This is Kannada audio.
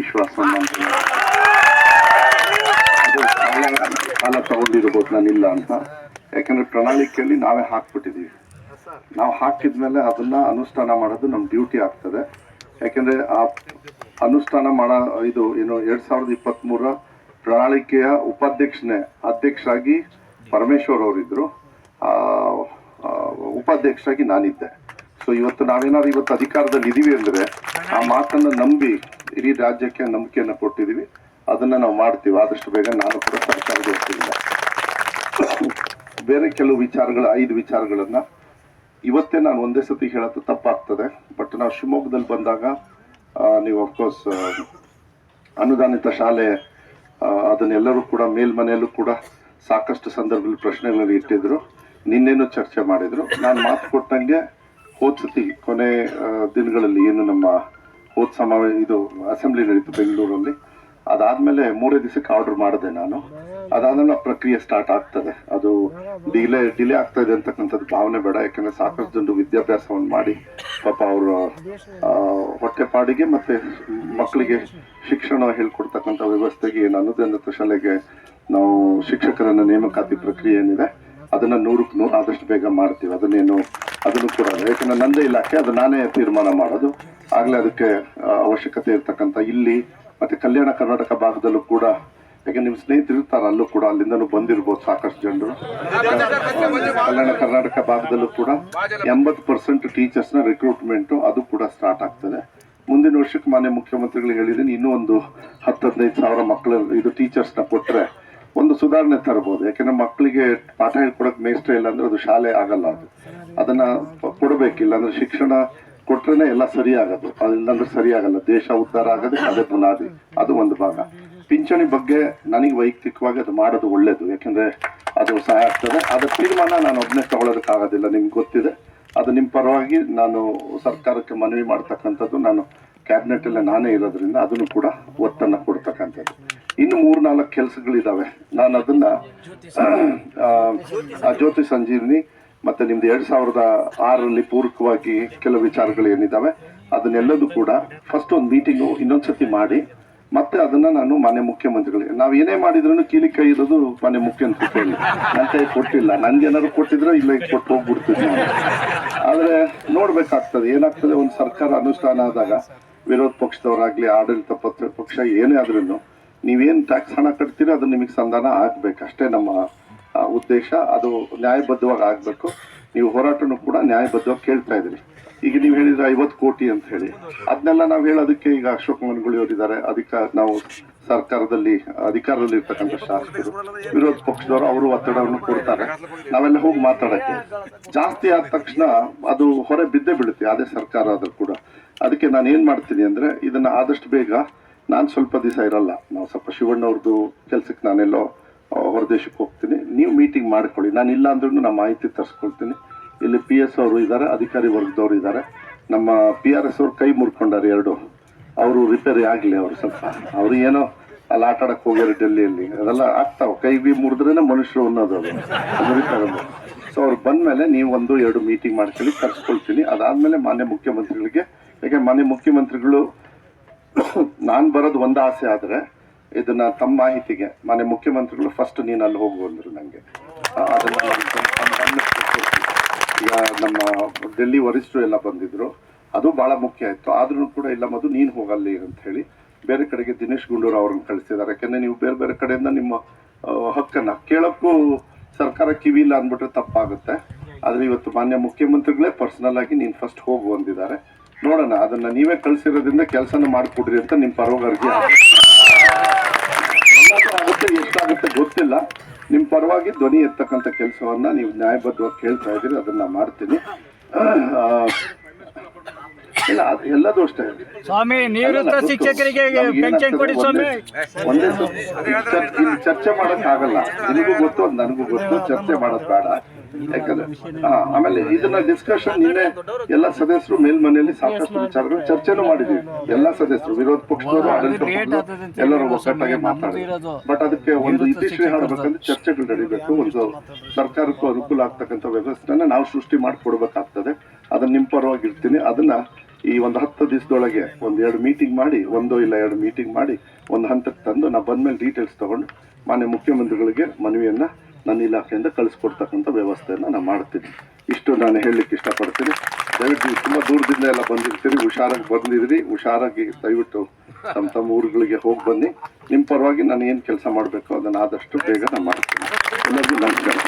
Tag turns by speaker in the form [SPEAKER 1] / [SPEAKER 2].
[SPEAKER 1] ವಿಶ್ವಾಸವನ್ನು ಕಾಲ ತಗೊಂಡಿರ್ಬೋದು, ನಾನಿಲ್ಲ ಅಂತ. ಯಾಕಂದ್ರೆ ಪ್ರಣಾಳಿಕೆಯಲ್ಲಿ ನಾವೇ ಹಾಕ್ಬಿಟ್ಟಿದೀವಿ ನಾವು ಹಾಕಿದ್ಮೇಲೆ ಅದನ್ನ ಅನುಷ್ಠಾನ ಮಾಡೋದು ನಮ್ಮ ಡ್ಯೂಟಿ ಆಗ್ತದೆ. ಯಾಕೆಂದ್ರೆ ಆ ಅನುಷ್ಠಾನ ಮಾಡೋ ಇದು ಏನು, ಎರಡ್ ಸಾವಿರದ ಇಪ್ಪತ್ತ್ಮೂರ ಪ್ರಣಾಳಿಕೆಯ ಉಪಾಧ್ಯಕ್ಷನೇ, ಅಧ್ಯಕ್ಷರಾಗಿ ಪರಮೇಶ್ವರ್ ಅವರಿದ್ರು. ಉಪಾಧ್ಯಕ್ಷರಾಗಿ ನಾನಿದ್ದೆ. ಸೊ ಇವತ್ತು ನಾವೇನಾದ್ರು ಇವತ್ತು ಅಧಿಕಾರದಲ್ಲಿ ಇದ್ದೀವಿ ಅಂದರೆ ಆ ಮಾತನ್ನು ನಂಬಿ ಇಡೀ ರಾಜ್ಯಕ್ಕೆ ನಂಬಿಕೆಯನ್ನು ಕೊಟ್ಟಿದ್ದೀವಿ. ಅದನ್ನ ನಾವು ಮಾಡ್ತೀವಿ. ಆದಷ್ಟು ಬೇಗ ನಾನು ಕೂಡ ಸರ್ಕಾರದ ವತಿಯಿಂದ ಬೇರೆ ಕೆಲವು ವಿಚಾರಗಳ, ಐದು ವಿಚಾರಗಳನ್ನ ಇವತ್ತೇ ನಾನು ಒಂದೇ ಸತಿ ಹೇಳೋದು ತಪ್ಪಾಗ್ತದೆ. ಬಟ್ ನಾವು ಶಿವಮೊಗ್ಗದಲ್ಲಿ ಬಂದಾಗ ನೀವು ಅಫ್ಕೋರ್ಸ್ ಅನುದಾನಿತ ಶಾಲೆ ಅದನ್ನೆಲ್ಲರೂ ಕೂಡ ಮೇಲ್ಮನೆಯಲ್ಲೂ ಕೂಡ ಸಾಕಷ್ಟು ಸಂದರ್ಭದಲ್ಲಿ ಪ್ರಶ್ನೆಗಳನ್ನು ಇಟ್ಟಿದ್ರು. ನಿನ್ನೇನು ಚರ್ಚೆ ಮಾಡಿದ್ರು. ನಾನು ಮಾತು ಕೊಟ್ಟಂಗೆ ಹೋದ್ ಸತಿ, ಕೊನೆ ದಿನಗಳಲ್ಲಿ ಏನು ನಮ್ಮ ಹೋದ್ ಸಮಾವೇಶ ಇದು ಅಸೆಂಬ್ಲಿ ನಡೀತು ಬೆಂಗಳೂರಲ್ಲಿ. ಅದಾದ್ಮೇಲೆ ಮೂರೇ ದಿವಸಕ್ಕೆ ಆರ್ಡರ್ ಮಾಡಿದೆ ನಾನು. ಅದಾದ ಪ್ರಕ್ರಿಯೆ ಸ್ಟಾರ್ಟ್ ಆಗ್ತದೆ. ಅದು ಡಿಲೇ ಡಿಲೇ ಆಗ್ತಾ ಇದೆ ಅಂತಕ್ಕಂಥದ್ದು ಭಾವನೆ ಬೇಡ. ಯಾಕಂದ್ರೆ ಸಾಕಷ್ಟು ಜನರು ವಿದ್ಯಾಭ್ಯಾಸವನ್ನು ಮಾಡಿ ಪಾಪ ಅವರ ಹೊಟ್ಟೆಪಾಡಿಗೆ ಮತ್ತೆ ಮಕ್ಕಳಿಗೆ ಶಿಕ್ಷಣ ಹೇಳ್ಕೊಡ್ತಕ್ಕಂಥ ವ್ಯವಸ್ಥೆಗೆ ಏನು ಶಾಲೆಗೆ ನಾವು ಶಿಕ್ಷಕರನ್ನ ನೇಮಕಾತಿ ಪ್ರಕ್ರಿಯೆ ಏನಿದೆ, ಅದನ್ನ ನೂರಕ್ಕೆ ನೂರು ಆದಷ್ಟು ಬೇಗ ಮಾಡ್ತೀವಿ. ಅದನ್ನೇನು, ಅದನ್ನು ಕೂಡ ಯಾಕಂದ್ರೆ ನಂದೇ ಇಲಾಖೆ, ಅದು ನಾನೇ ತೀರ್ಮಾನ ಮಾಡೋದು. ಆಗ್ಲೇ ಅದಕ್ಕೆ ಅವಶ್ಯಕತೆ ಇರ್ತಕ್ಕಂಥ ಇಲ್ಲಿ ಮತ್ತೆ ಕಲ್ಯಾಣ ಕರ್ನಾಟಕ ಭಾಗದಲ್ಲೂ ಕೂಡ, ಯಾಕೆ ನಿಮ್ಮ ಸ್ನೇಹಿತರು ಇರ್ತಾರೆ ಅಲ್ಲೂ ಕೂಡ ಅಲ್ಲಿಂದಲೂ ಬಂದಿರ್ಬೋದು ಸಾಕಷ್ಟು ಜನರು. ಕಲ್ಯಾಣ ಕರ್ನಾಟಕ ಭಾಗದಲ್ಲೂ ಕೂಡ ಎಂಬತ್ತು ಪರ್ಸೆಂಟ್ ಟೀಚರ್ಸ್ನ ರಿಕ್ರೂಟ್ಮೆಂಟು ಅದು ಕೂಡ ಸ್ಟಾರ್ಟ್ ಆಗ್ತದೆ. ಮುಂದಿನ ವರ್ಷಕ್ಕೆ ಮಾನ್ಯ ಮುಖ್ಯಮಂತ್ರಿಗಳು ಹೇಳಿದ್ದೀನಿ, ಇನ್ನೂ ಒಂದು ಹತ್ತು ಹದಿನೈದು ಸಾವಿರ ಮಕ್ಕಳು, ಇದು ಟೀಚರ್ಸ್ನ ಕೊಟ್ಟರೆ ಒಂದು ಸುಧಾರಣೆ ತರಬಹುದು ಯಾಕೆಂದ್ರೆ ಮಕ್ಕಳಿಗೆ ಪಾಠ ಹೇಳ್ಕೊಡಕ್ ಮೇಷ್ಟ್ರೆ ಇಲ್ಲ ಅಂದ್ರೆ ಅದು ಶಾಲೆ ಆಗಲ್ಲ ಅದು. ಅದನ್ನ ಕೊಡಬೇಕಿಲ್ಲ ಅಂದ್ರೆ ಶಿಕ್ಷಣ ಕೊಟ್ರೇನೆ ಎಲ್ಲ ಸರಿ ಆಗೋದು ಸರಿಯಾಗಲ್ಲ. ಸರಿ ದೇಶ ಉದ್ಧಾರ ಆಗದೆ ಅದೇ ಬುನಾದಿ. ಅದು ಒಂದು ಭಾಗ. ಪಿಂಚಣಿ ಬಗ್ಗೆ ನನಗೆ ವೈಯಕ್ತಿಕವಾಗಿ ಅದು ಮಾಡೋದು ಒಳ್ಳೇದು. ಯಾಕಂದ್ರೆ ಅದು ಸಹಾಯ ಆಗ್ತದೆ. ಅದ್ರ ತೀರ್ಮಾನ ನಾನು ಒಬ್ಬನೇ ತಗೊಳ್ಳೋದಕ್ಕಾಗೋದಿಲ್ಲ ನಿಮ್ಗೆ ಗೊತ್ತಿದೆ. ಅದು ನಿಮ್ಮ ಪರವಾಗಿ ನಾನು ಸರ್ಕಾರಕ್ಕೆ ಮನವಿ ಮಾಡ್ತಕ್ಕಂಥದ್ದು ನಾನು ಕ್ಯಾಬಿನೆಟ್ ಅಲ್ಲೇ ನಾನೇ ಇರೋದ್ರಿಂದ ಅದನ್ನು ಕೂಡ ಒತ್ತನ್ನು ಕೊಡ್ತಕ್ಕಂಥದ್ದು. ಇನ್ನು ಮೂರ್ನಾಲ್ಕು ಕೆಲಸಗಳಿದ್ದಾವೆ ನಾನು ಅದನ್ನ ಜ್ಯೋತಿ ಸಂಜೀವಿನಿ ಮತ್ತೆ ನಿಮ್ದು ಎರಡ್ ಸಾವಿರದ ಆರರಲ್ಲಿ ಪೂರಕವಾಗಿ ಕೆಲವು ವಿಚಾರಗಳು ಏನಿದ್ದಾವೆ, ಅದನ್ನೆಲ್ಲದೂ ಕೂಡ ಫಸ್ಟ್ ಒಂದು ಮೀಟಿಂಗು ಇನ್ನೊಂದ್ಸತಿ ಮಾಡಿ, ಮತ್ತೆ ಅದನ್ನ ನಾನು ಮಾನ್ಯ ಮುಖ್ಯಮಂತ್ರಿಗಳಿಗೆ, ನಾವು ಏನೇ ಮಾಡಿದ್ರು ಕೀಲಿ ಕೈ ಇರೋದು ಮಾನ್ಯ ಮುಖ್ಯಮಂತ್ರಿ ನನ್ನ ಕೈ ಕೊಟ್ಟಿಲ್ಲ. ನನ್ಗೆ ಏನಾದ್ರು ಕೊಟ್ಟಿದ್ರೆ ಇಲ್ಲ ಕೊಟ್ಟು ಹೋಗ್ಬಿಡ್ತೀನಿ ಆದರೆ ನೋಡ್ಬೇಕಾಗ್ತದೆ, ಏನಾಗ್ತದೆ, ಒಂದು ಸರ್ಕಾರ ಅನುಷ್ಠಾನ ಆದಾಗ ವಿರೋಧ ಪಕ್ಷದವರಾಗ್ಲಿ, ಆಡಳಿತ ಪಕ್ಷ ಏನೇ ಆದ್ರೂ ನೀವೇನು ಟ್ಯಾಕ್ಸ್ ಹಣ ಕಟ್ತೀರಿ ಅದು ನಿಮಗೆ ಸಂಧಾನ ಆಗ್ಬೇಕು ಅಷ್ಟೇ ನಮ್ಮ ಉದ್ದೇಶ ಅದು ನ್ಯಾಯಬದ್ಧವಾಗಿ ಆಗಬೇಕು. ನೀವು ಹೋರಾಟನೂ ಕೂಡ ನ್ಯಾಯಬದ್ಧವಾಗಿ ಕೇಳ್ತಾ ಇದ್ದೀರಿ. ಈಗ ನೀವು ಹೇಳಿದ್ರೆ ಐವತ್ತು ಕೋಟಿ ಅಂತ ಹೇಳಿ. ಅದನ್ನೆಲ್ಲ ನಾವು ಹೇಳೋದಕ್ಕೆ ಈಗ ಅಶೋಕ್ ಮನಗುಳಿ ಅದಕ್ಕೆ ನಾವು ಸರ್ಕಾರದಲ್ಲಿ, ಅಧಿಕಾರದಲ್ಲಿ ಇರ್ತಕ್ಕಂಥ ಶಾಸಕರು, ವಿರೋಧ ಪಕ್ಷದವರು ಅವರು ಒತ್ತಡವನ್ನು ಕೊಡ್ತಾರೆ. ನಾವೆಲ್ಲ ಹೋಗಿ ಮಾತಾಡಕ್ಕೆ. ಜಾಸ್ತಿ ಆದ ತಕ್ಷಣ ಅದು ಹೊರ ಬಿದ್ದೇ ಬೀಳುತ್ತೆ ಅದೇ ಸರ್ಕಾರ ಆದರೂ ಕೂಡ. ಅದಕ್ಕೆ ನಾನು ಏನು ಮಾಡ್ತೀನಿ ಅಂದ್ರೆ, ಇದನ್ನ ಆದಷ್ಟು ಬೇಗ, ನಾನು ಸ್ವಲ್ಪ ದಿವಸ ಇರಲ್ಲ. ನಾವು ಸ್ವಲ್ಪ ಶಿವಣ್ಣವ್ರದ್ದು ಕೆಲ್ಸಕ್ಕೆ ನಾನೆಲ್ಲೋ ಹೊರದೇಶಕ್ಕೆ ಹೋಗ್ತೀನಿ. ನೀವು ಮೀಟಿಂಗ್ ಮಾಡ್ಕೊಳ್ಳಿ. ನಾನು ಇಲ್ಲ ಅಂದ್ರೂ ನಾನು ಮಾಹಿತಿ ತರಿಸ್ಕೊಳ್ತೀನಿ. ಇಲ್ಲಿ ಪಿ ಎಸ್ ಅವರು ಇದ್ದಾರೆ, ಅಧಿಕಾರಿ ವರ್ಗದವರು ಇದ್ದಾರೆ. ನಮ್ಮ ಪಿ ಆರ್ ಎಸ್ ಅವ್ರು ಕೈ ಮುರ್ಕೊಂಡಾರೆ ಎರಡು. ಅವರು ರಿಪೇರಿ ಆಗಲಿ ಅವರು ಸ್ವಲ್ಪ. ಅವರು ಏನೋ ಅಲ್ಲಿ ಆಟ ಆಡಕ್ಕೆ ಹೋಗ್ಯಾರ ಡೆಲ್ಲಿಯಲ್ಲಿ. ಅದೆಲ್ಲ ಆಗ್ತಾವೆ. ಕೈ ಬಿ ಮುರಿದ್ರೇ ಮನುಷ್ಯರು ಅನ್ನೋದು ಅದು. ರಿಪೇರ್ ಸೊ ಅವ್ರು ಬಂದಮೇಲೆ ನೀವು ಒಂದು ಎರಡು ಮೀಟಿಂಗ್ ಮಾಡ್ಕೊಳ್ಳಿ ಕರ್ಸ್ಕೊಳ್ತೀನಿ ಅದಾದಮೇಲೆ ಮಾನ್ಯ ಮುಖ್ಯಮಂತ್ರಿಗಳಿಗೆ. ಯಾಕೆ ಮಾನ್ಯ ಮುಖ್ಯಮಂತ್ರಿಗಳು, ನಾನು ಬರೋದು ಒಂದು ಆಸೆ ಆದ್ರೆ ಇದನ್ನ ತಮ್ಮ ಮಾಹಿತಿಗೆ ಮಾನ್ಯ ಮುಖ್ಯಮಂತ್ರಿಗಳು ಫಸ್ಟ್ ನೀನು ಅಲ್ಲಿ ಹೋಗು ಅಂದ್ರು ನಂಗೆ. ಆ, ಅದನ್ನ ನಾನು ತಮ್ಮ- ತಮ್ಮ ಗಮನಕ್ಕೆ ಕೊಡ್ತೀನಿ. ಈಗ ನಮ್ಮ ಡೆಲ್ಲಿ ವರಿಷ್ಠರು ಎಲ್ಲ ಬಂದಿದ್ರು. ಅದು ಬಹಳ ಮುಖ್ಯ ಆಯ್ತು. ಆದ್ರೂ ಕೂಡ ಇಲ್ಲ ಮದು ನೀನು ಹೋಗಲ್ಲಿ ಅಂತ ಹೇಳಿ ಬೇರೆ ಕಡೆಗೆ ದಿನೇಶ್ ಗುಂಡೂರು ಅವ್ರನ್ನ ಕಳಿಸಿದ್ದಾರೆ. ಯಾಕಂದ್ರೆ ನೀವು ಬೇರೆ ಬೇರೆ ಕಡೆಯಿಂದ ನಿಮ್ಮ ಹಕ್ಕನ್ನ ಕೇಳಕ್ಕೂ ಸರ್ಕಾರ ಕಿವಿ ಇಲ್ಲ ಅಂದ್ಬಿಟ್ರೆ ತಪ್ಪಾಗುತ್ತೆ. ಆದ್ರೆ ಇವತ್ತು ಮಾನ್ಯ ಮುಖ್ಯಮಂತ್ರಿಗಳೇ ಪರ್ಸನಲ್ ಆಗಿ ನೀನ್ ಫಸ್ಟ್ ಹೋಗು ಅಂದಿದ್ದಾರೆ. ನೋಡೋಣ ಅದನ್ನ ನೀವೇ ಕಳಿಸಿರೋದ್ರಿಂದ ಕೆಲಸನ ಮಾಡಿಕೊಡ್ರಿ ಅಂತ ನಿಮ್ಮ ಪರವಾಗಿ ಎಷ್ಟಾಗುತ್ತೆ ಗೊತ್ತಿಲ್ಲ. ನಿಮ್ಮ ಪರವಾಗಿ ಧ್ವನಿ ಎತ್ತಕ್ಕಂಥ ಕೆಲಸವನ್ನ ನೀವು ನ್ಯಾಯಬದ್ಧವಾಗಿ ಕೇಳ್ತಾ ಇದ್ದೀರಿ ಅದನ್ನ ಮಾಡ್ತೀನಿ. ಇಲ್ಲ ಅದು ಎಲ್ಲದೂ ಅಷ್ಟೇ.
[SPEAKER 2] ಸ್ವಾಮಿ ನಿವೃತ್ತ ಶಿಕ್ಷಕರಿಗೆ ಪೆನ್ಷನ್ ಕೊಡಿ ಸ್ವಾಮಿ.
[SPEAKER 1] ಒಂದೇ- ಚರ್ಚೆ ಮಾಡಕ್ ಆಗಲ್ಲ ನಿನಗೂ ಗೊತ್ತು ಅದ್ ನನಗೂ ಗೊತ್ತು ಚರ್ಚೆ ಮಾಡೋದು ಬೇಡ. ಯಾಕಂದ್ರೆ ಆಮೇಲೆ ಇದನ್ನ ಡಿಸ್ಕಷನ್ ನಿನ್ನೆ ಎಲ್ಲ ಸದಸ್ಯರು ಮೇಲ್ಮನೆಯಲ್ಲಿ ಸಾಕಷ್ಟು ವಿಚಾರಗಳು ಚರ್ಚೆನೂ ಮಾಡಿದೀವಿ ಎಲ್ಲ ಸದಸ್ಯರು ವಿರೋಧ ಪಕ್ಷದವರು ಆಡಳಿತ ಎಲ್ಲರೂ ಒಗ್ಗಟ್ಟಾಗಿ ಮಾತಾಡಿದ್ರು ಬಟ್ ಅದಕ್ಕೆ ಒಂದು ಇತಿಶ್ರೀ ಹಾಡಬೇಕಂದ್ರೆ ಚರ್ಚೆಗಳು ನಡೀಬೇಕು. ಒಂದು ಸರ್ಕಾರಕ್ಕೂ ಅನುಕೂಲ ಆಗ್ತಕ್ಕಂಥ ವ್ಯವಸ್ಥೆನ ನಾವು ಸೃಷ್ಟಿ ಮಾಡಿಕೊಡ್ಬೇಕಾಗ್ತದೆ. ಅದನ್ನ ನಿಮ್ಮ ಪರವಾಗಿ ಇರ್ತೀನಿ ಅದನ್ನ ಈ ಒಂದು ಹತ್ತು ದಿವಸದೊಳಗೆ ಒಂದು ಎರಡು ಮೀಟಿಂಗ್ ಮಾಡಿ ಒಂದು ಇಲ್ಲ ಎರಡು ಮೀಟಿಂಗ್ ಮಾಡಿ ಒಂದು ಹಂತಕ್ಕೆ ತಂದು ನಾ ಬಂದ್ಮೇಲೆ ಡೀಟೇಲ್ಸ್ ತಗೊಂಡು ಮಾನ್ಯ ಮುಖ್ಯಮಂತ್ರಿಗಳಿಗೆ ಮನವಿಯನ್ನ ನನ್ನ ಇಲಾಖೆಯಿಂದ ಕಳಿಸ್ಕೊಡ್ತಕ್ಕಂಥ ವ್ಯವಸ್ಥೆಯನ್ನು ನಾನು ಮಾಡ್ತೀನಿ. ಇಷ್ಟು ನಾನು ಹೇಳಲಿಕ್ಕೆ ಇಷ್ಟಪಡ್ತೀನಿ. ದಯವಿಟ್ಟು ತುಂಬ ದೂರದಿಂದ ಎಲ್ಲ ಬಂದಿರ್ತೀರಿ. ಹುಷಾರಾಗಿ ಬಂದಿದ್ರಿ ಹುಷಾರಾಗಿ ದಯವಿಟ್ಟು ತಮ್ಮ ತಮ್ಮ ಊರುಗಳಿಗೆ ಹೋಗಿ ಬನ್ನಿ. ನಿಮ್ಮ ಪರವಾಗಿ ನಾನು ಏನು ಕೆಲಸ ಮಾಡಬೇಕು ಅದನ್ನು ಆದಷ್ಟು ಬೇಗ ನಾನು ಮಾಡ್ತೀನಿ. ಎಲ್ಲರಿಗೂ ನಮಸ್ಕಾರ.